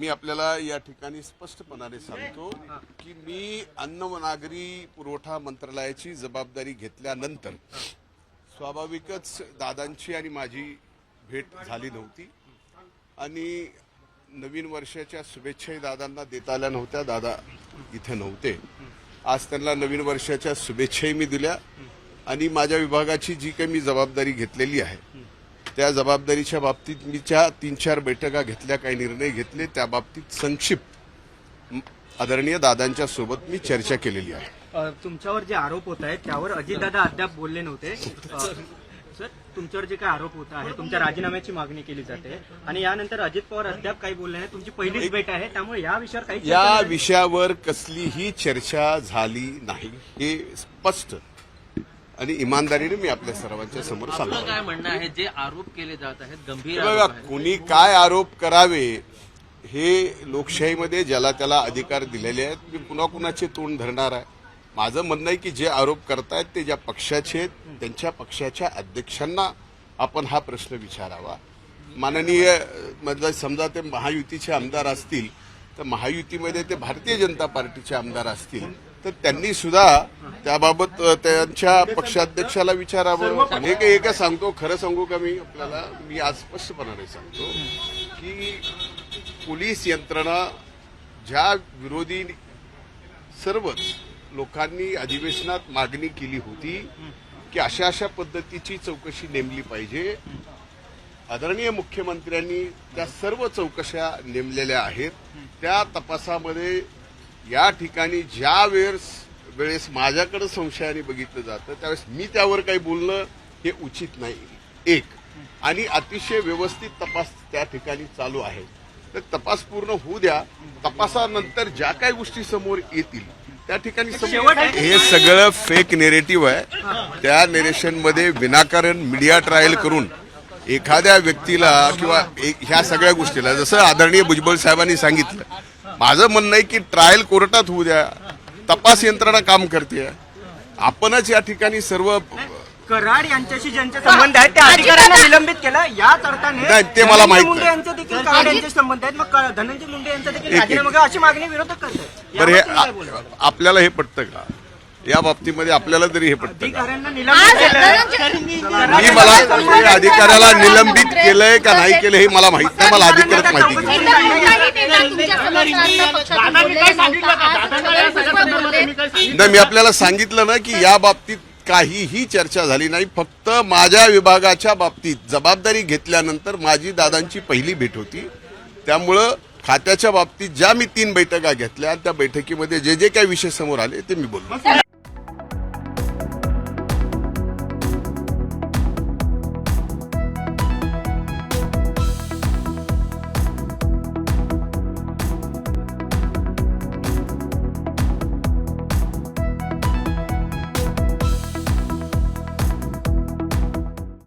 मी आपल्याला या ठिकाणी स्पष्टपणाने सांगतो की मी अन्न व नागरी पुरवठा मंत्रालयाची जबाबदारी घेतल्यानंतर स्वाभाविकच दादांची आणि माझी भेट झाली नव्हती. आणि नवीन वर्षाच्या शुभेच्छाही दादांना देता आल्या नव्हत्या. दादा इथे नव्हते. आज त्यांना नवीन वर्षाच्या शुभेच्छाही मी दिल्या. आणि माझ्या विभागाची जी काही मी जबाबदारी घेतलेली आहे त्या जबाबदारीच्या बाबतीत मी त्या तीन चार बैठका घेतल्या काही निर्णय घेतले त्या बाबतीत संक्षिप्त आदरणीय दादांच्या सोबत मी चर्चा केलेली आहे. तुमच्यावर जे आरोप होत आहेत त्यावर अजितदादा अद्याप बोलले नव्हते. सर तुमच्यावर जे काही आरोप होत आहे तुमच्या राजीनाम्याची मागणी केली जाते आणि यानंतर अजित पवार अद्याप काही बोलले नाही तुमची पहिलीच भेट आहे त्यामुळे या विषयावर काही या. विषयावर कसलीही चर्चा झाली नाही. हे स्पष्ट आणि इमानदारीने मी आपल्या सर्वांच्या समोर सांगतो काय म्हणणं आहे? जे आरोप केले जात आहेत गंभीर बघा. कुणी काय आरोप करावे हे लोकशाहीमध्ये ज्याला त्याला अधिकार दिलेले आहेत मी पुन्हा कुणाचे तोंड धरणार आहे? माझं म्हणणं आहे की जे आरोप करतायत ते ज्या पक्षाचे आहेत त्यांच्या पक्षाच्या अध्यक्षांना आपण हा प्रश्न विचारावा. माननीय म्हणजे समजा ते महायुतीचे आमदार असतील तर महायुतीमध्ये ते भारतीय जनता पार्टीचे आमदार असतील तर त्यांनी सुद्धा त्याबाबत त्यांच्या पक्षाध्यक्षाला विचारावं. हे काही एक सांगतो? खरं सांगू का मी? आपल्याला मी आज स्पष्टपणाने सांगतो की पोलीस यंत्रणा ज्या विरोधी सर्वच लोकांनी अधिवेशनात मागणी केली होती की अशा अशा पद्धतीची चौकशी नेमली पाहिजे. आदरणीय मुख्यमंत्र्यांनी त्या सर्व चौकशा नेमलेल्या आहेत. त्या तपासामध्ये या ठिकाणी ज्या वेळेस वेळेस माझ्याकडे संशयाने बघितलं जातं त्यावेळेस मी त्यावर काही बोलणं हे उचित नाही. एक आणि अतिशय व्यवस्थित तपास त्या ठिकाणी चालू आहे. तर तपास पूर्ण होऊ द्या. तपासानंतर ज्या काही गोष्टी समोर येतील त्या ठिकाणी समोर-. हे सगळं फेक नेरेटिव्ह आहे. त्या नेरेशनमध्ये विनाकारण मीडिया ट्रायल करून एखाद्या व्यक्तीला किंवा ह्या सगळ्या गोष्टीला जसं आदरणीय भुजबळ साहेबांनी सांगितलं माझं म्हणणं आहे की ट्रायल कोर्टात होऊ द्या. तपास यंत्रणा काम करते. आपणच या ठिकाणी सर्व कराड यांच्याशी ज्यांचे संबंध आहेत त्या अधिकाऱ्यांना निलंबित केलं. याच अर्थाने नाही, ते मला धनंजय माहीत मुंडे नाही. यांचे देखील कराड यांचे संबंध आहेत. मग क- धनंजय मुंडे यांचा देखील एक- राजीनामा घ्या अशी मागणी विरोधक करतात. बरं हे यावर तुम्ही काय बोलणार? आ- आपल्याला हे पटतं का? या बाबतीमध्ये आपल्याला तरी हे पटतं का? मी मला अधिकाऱ्याला निलंबित केलंय का नाही केलं हे मला माहीत नाही. मला अधिकारच माहिती नाही. नाही मी आपल्याला सांगितलं ना की या बाबतीत काहीही चर्चा झाली नाही. फक्त माझ्या विभागाच्या बाबतीत जबाबदारी घेतल्यानंतर माझी दादांची पहिली भेट होती. त्यामुळं खात्याच्या बाबतीत ज्या मी तीन बैठका घेतल्या त्या बैठकीमध्ये जे जे काही विषय समोर आले ते मी बोललो.